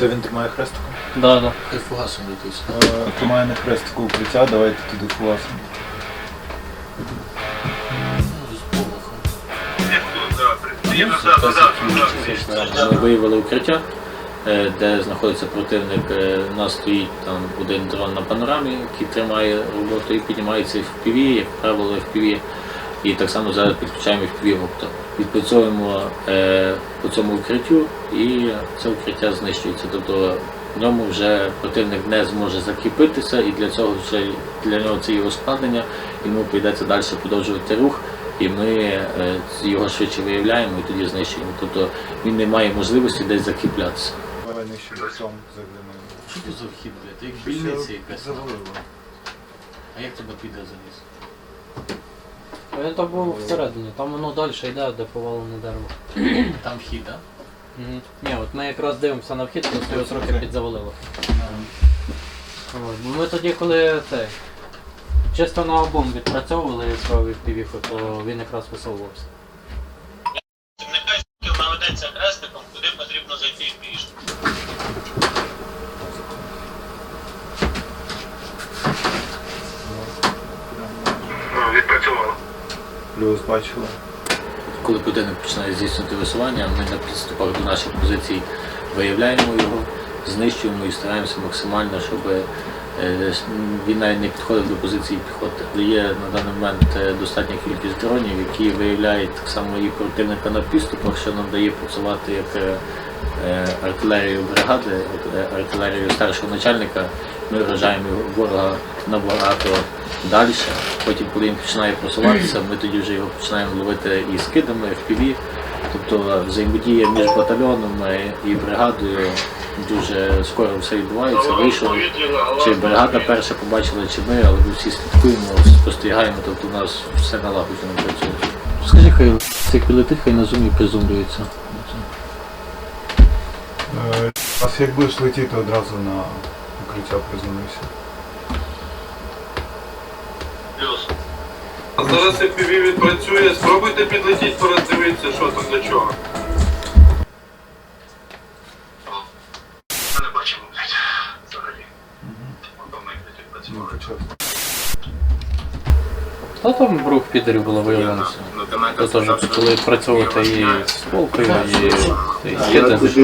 Це він тримає хрестиком? Да, да. хай фугасом летить. Е, Тримає на хрестику укриття, давайте туди. Ну. Ми виявили укриття, е, де знаходиться противник. Е, У нас стоїть там один дрон на панорамі, який тримає роботу і піднімається в FPV, як правило, FPV. І так само зараз підключаємо FPV оптом. Відпрацьовуємо е, по цьому укриттю і це укриття знищується. Тобто в ньому вже противник не зможе закріпитися, і для цього вже для нього це є ускладнення, йому прийдеться далі продовжувати рух, і ми е, його швидше виявляємо і тоді знищуємо. Тобто він не має можливості десь закріплятися. Що це за вхід, блядь? Як більниця якась. Завалило. А як тебе піде заліз? Він там був всередині, там воно далі йде, де повалене дерево. Там вхід, так? Угу. Ні, от ми якраз дивимося на вхід, просто його трохи підзавалило. От, ми тоді, коли це, чисто на обом відпрацьовували свою півіху, то він якраз висовувався. Нехай наведеться хрестиком, куди потрібно зайти в пішку. Плюс бачили. Коли противник починає здійснювати висування, ми на підступах до наших позицій виявляємо його, знищуємо і стараємося максимально, щоб е, він навіть не підходив до позиції піхоти. Є на даний момент е, достатня кількість дронів, які виявляють так само і противника на підступах, що нам дає працювати як е, артилерію бригади, е, артилерію старшого начальника. Ми вражаємо ворога набагато далі. Потім, коли він починає просуватися, ми тоді вже його починаємо ловити і скидами, FPV. Тобто взаємодія між батальйоном і бригадою дуже скоро все відбувається. Вийшов, чи бригада перша побачила, чи ми, але ми всі слідкуємо, спостерігаємо, тобто у нас все налагоджено працює. Скажи, хай цей прилетить, хай на зумі призумлюється. Е, А як будеш летіти одразу на укриття. Плюс. А зараз FPV відпрацює, спробуйте підлетіти, пороздивитися, що там до чого. Не бачимо, блядь, взагалі. Ми тоді Ну, працювали. початку. Та там підерів було виявлено. До То теж сказав, працювати і з полкою, і, з Я є де дуже